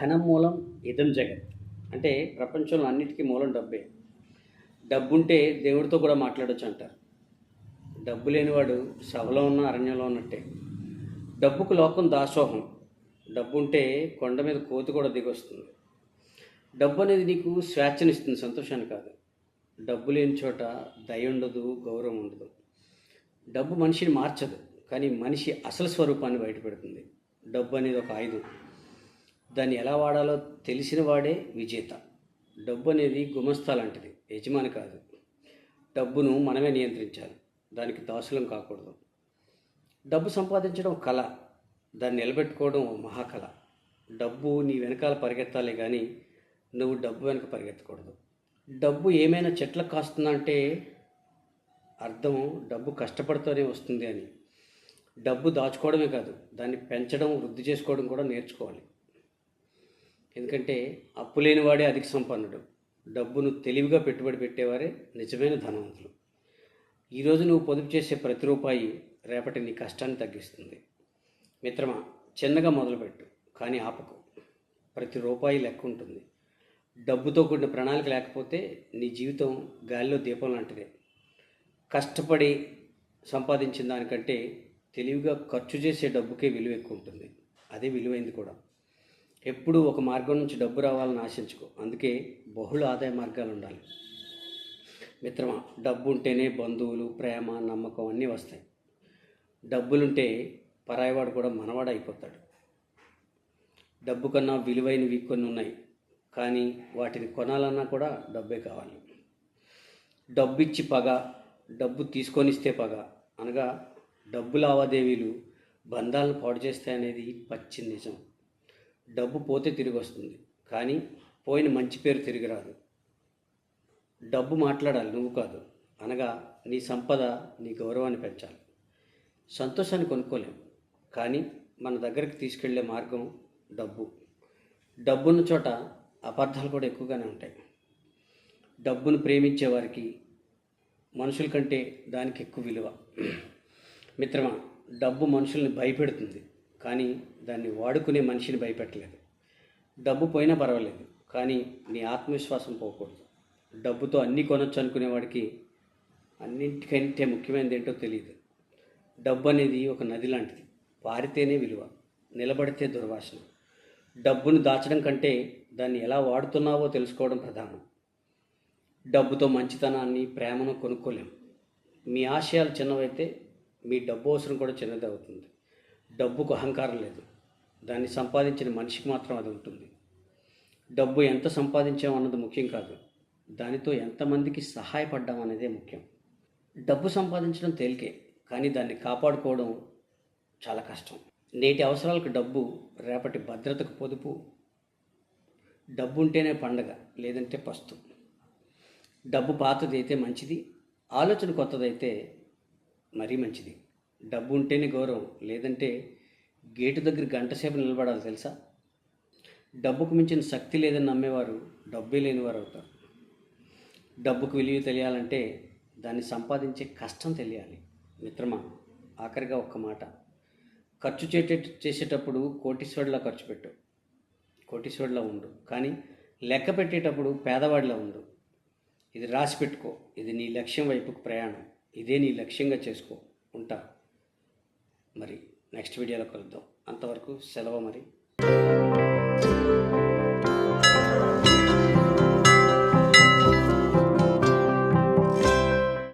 ధనం మూలం ఇదం జగత్. అంటే ప్రపంచంలో అన్నిటికీ మూలం డబ్బే. డబ్బుంటే దేవుడితో కూడా మాట్లాడొచ్చు అంటారు. డబ్బు లేనివాడు సభలో ఉన్న అరణ్యంలో ఉన్నట్టే. డబ్బుకు లోకం దాసోహం. డబ్బు ఉంటే కొండ మీద కోతి కూడా దిగొస్తుంది. డబ్బు అనేది నీకు స్వేచ్ఛనిస్తుంది సంతోషాన్ని కాదు. డబ్బు లేని చోట దయ ఉండదు గౌరవం ఉండదు. డబ్బు మనిషిని మార్చదు కానీ మనిషి అసలు స్వరూపాన్ని బయటపెడుతుంది. డబ్బు అనేది ఒక ఆయుధం. దాన్ని ఎలా వాడాలో తెలిసిన వాడే విజేత. డబ్బు అనేది గుమస్తా లాంటిది. యజమాని కాదు. డబ్బును మనమే నియంత్రించాలి. దానికి దాసులం కాకూడదు. డబ్బు సంపాదించడం కళ. దాన్ని నిలబెట్టుకోవడం మహాకళ. డబ్బు నీ వెనకాల పరిగెత్తాలి కానీ నువ్వు డబ్బు వెనక పరిగెత్తకూడదు. డబ్బు ఏమైనా చెట్లకు కాస్తుందా అంటే అర్థం డబ్బు కష్టపడుతూనే వస్తుంది అని. డబ్బు దాచుకోవడమే కాదు. దాన్ని పెంచడం వృద్ధి చేసుకోవడం కూడా నేర్చుకోవాలి. ఎందుకంటే అప్పు లేనివాడే అధిక సంపన్నుడు. డబ్బును తెలివిగా పెట్టుబడి పెట్టేవారే నిజమైన ధనవంతులు. ఈరోజు నువ్వు పొదుపు చేసే ప్రతి రూపాయి రేపటి నీ కష్టాన్ని తగ్గిస్తుంది. మిత్రమా చిన్నగా మొదలుపెట్టు కానీ ఆపకు. ప్రతి రూపాయి లెక్క ఉంటుంది. డబ్బుతో కూడిన ప్రణాళిక లేకపోతే నీ జీవితం గాలిలో దీపం లాంటిదే. కష్టపడి సంపాదించిన దానికంటే తెలివిగా ఖర్చు చేసే డబ్బుకే విలువ ఎక్కువ ఉంటుంది. అదే విలువైంది కూడా. ఎప్పుడూ ఒక మార్గం నుంచి డబ్బు రావాలని ఆశించుకో. అందుకే బహుళ ఆదాయ మార్గాలు ఉండాలి. మిత్రమా డబ్బు ఉంటేనే బంధువులు ప్రేమ నమ్మకం అన్నీ వస్తాయి. డబ్బులుంటే పరాయివాడు కూడా మనవాడు అయిపోతాడు. డబ్బు కన్నా విలువైనవి కొన్ని ఉన్నాయి. కానీ వాటిని కొనాలన్నా కూడా డబ్బే కావాలి. డబ్బు ఇచ్చి పగ డబ్బు తీసుకొనిస్తే పగ. అనగా డబ్బు లావాదేవీలు బంధాలను పాడు చేస్తాయనేది పచ్చి నిజం. డబ్బు పోతే తిరిగి వస్తుంది. కానీ పోయిన మంచి పేరు తిరిగి రాదు. డబ్బు మాట్లాడాలి నువ్వు కాదు. అనగా నీ సంపద నీ గౌరవాన్ని పెంచాలి. సంతోషాన్ని కొనుక్కోలేం. కానీ మన దగ్గరికి తీసుకెళ్ళే మార్గం డబ్బు. డబ్బున్న చోట అపార్థాలు కూడా ఎక్కువగానే ఉంటాయి. డబ్బును ప్రేమించే వారికి మనుషుల కంటే దానికి ఎక్కువ విలువ. మిత్రమా డబ్బు మనుషుల్ని భయపెడుతుంది. కానీ దాన్ని వాడుకునే మనిషిని భయపెట్టలేదు. డబ్బు పోయినా పర్వాలేదు కానీ నీ ఆత్మవిశ్వాసం పోకూడదు. డబ్బుతో అన్నీ కొనొచ్చు అనుకునేవాడికి అన్నింటికంటే ముఖ్యమైనది ఏంటో తెలియదు డబ్బు అనేది ఒక నది లాంటిది పారితేనే విలువ నిలబడితే దుర్వాసన. డబ్బును దాచడం కంటే దాన్ని ఎలా వాడుతున్నావో తెలుసుకోవడం ప్రధానం. డబ్బుతో మంచితనాన్ని ప్రేమను కొనుక్కోలేము మీ ఆశయాలు చిన్నవైతే మీ డబ్బు అవసరం కూడా చిన్నది అవుతుంది. డబ్బుకు అహంకారం లేదు. దాన్ని సంపాదించిన మనిషికి మాత్రం అది ఉంటుంది. డబ్బు ఎంత సంపాదించాం అన్నది ముఖ్యం కాదు. దానితో ఎంతమందికి సహాయపడ్డాం అనేదే ముఖ్యం. డబ్బు సంపాదించడం తేలికే కానీ దాన్ని కాపాడుకోవడం చాలా కష్టం. నేటి అవసరాలకు డబ్బు రేపటి భద్రతకు పొదుపు. డబ్బు ఉంటేనే పండగ లేదంటే పస్తు. డబ్బు పాతది అయితే మంచిది ఆలోచన కొత్తదైతే మరీ మంచిది. డబ్బు ఉంటేనే గౌరవం లేదంటే గేటు దగ్గర గంటసేపు నిలబడాలి తెలుసా? డబ్బుకు మించిన శక్తి లేదని నమ్మేవారు డబ్బే లేనివారు అవుతారు. డబ్బుకు విలువ తెలియాలంటే దాన్ని సంపాదించే కష్టం తెలియాలి. మిత్రమా ఆఖరిగా ఒక్క మాట. ఖర్చు చేసే చేసేటప్పుడు కోటీశ్వరులా ఖర్చు పెట్టు. కోటీశ్వరులా ఉండు. కానీ లెక్క పెట్టేటప్పుడు పేదవాడిలా ఉండు. ఇది రాసి పెట్టుకో. ఇది నీ లక్ష్యం వైపుకు ప్రయాణం. ఇదే నీ లక్ష్యంగా చేసుకో. ఉంటా. మరి నెక్స్ట్ వీడియోలో కలుద్దాం. అంతవరకు సెలవు మరి.